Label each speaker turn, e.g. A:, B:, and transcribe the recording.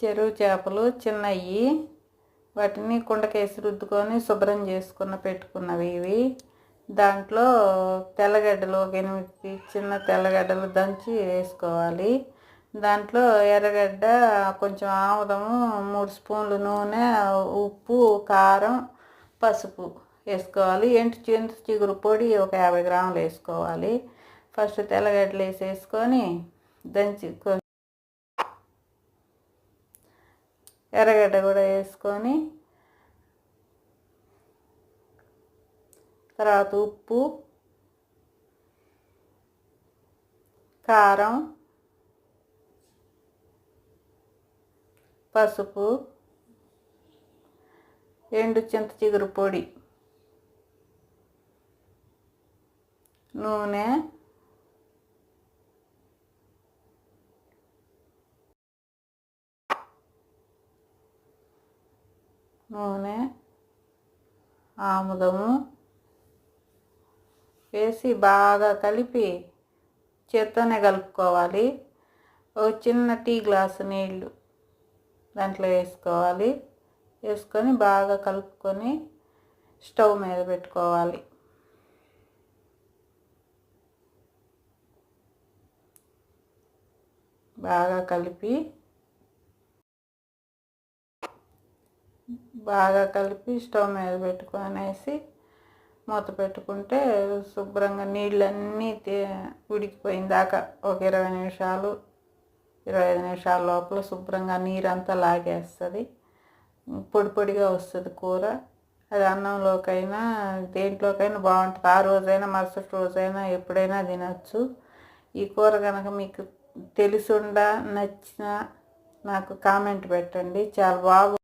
A: చెరువు చేపలు చిన్నవి వాటిని కుండకేసి రుద్దుకొని శుభ్రం చేసుకున్న పెట్టుకున్నవి ఇవి. దాంట్లో తెల్లగడ్డలు ఒక ఎనిమిది చిన్న తెల్లగడ్డలు దంచి వేసుకోవాలి. దాంట్లో ఎర్రగడ్డ కొంచెం ఆముదము మూడు స్పూన్లు నూనె ఉప్పు కారం పసుపు వేసుకోవాలి. ఎంటు చింత చిగురు పొడి ఒక యాభై గ్రాములు వేసుకోవాలి. ఫస్ట్ తెల్లగడ్డలు వేసేసుకొని దంచి ఎర్రగడ్డ కూడా వేసుకొని తర్వాత ఉప్పు కారం పసుపు ఎండు చింత చిగురు పొడి నూనె నూనె ఆముదము వేసి బాగా కలిపి చేత్తోనే కలుపుకోవాలి. ఒక చిన్న టీ గ్లాసు నీళ్ళు దాంట్లో వేసుకోవాలి. వేసుకొని బాగా కలుపుకొని స్టవ్ మీద పెట్టుకోవాలి. బాగా కలిపి బాగా కలిపి స్టవ్ మీద పెట్టుకొనేసి మూత పెట్టుకుంటే శుభ్రంగా నీళ్ళన్నీ తే- ఉడికిపోయిన దాకా ఒక ఇరవై నిమిషాలు ఇరవై ఐదు నిమిషాల లోపల శుభ్రంగా నీరంతా లాగేస్తుంది. పొడి పొడిగా వస్తుంది కూర. అది అన్నంలోకైనా దేంట్లోకైనా బాగుంటుంది. ఆ రోజైనా మరుసటి రోజైనా ఎప్పుడైనా తినచ్చు. ఈ కూర కనుక మీకు తెలిసుండా నచ్చిన నాకు కామెంట్ పెట్టండి. చాలా బాగు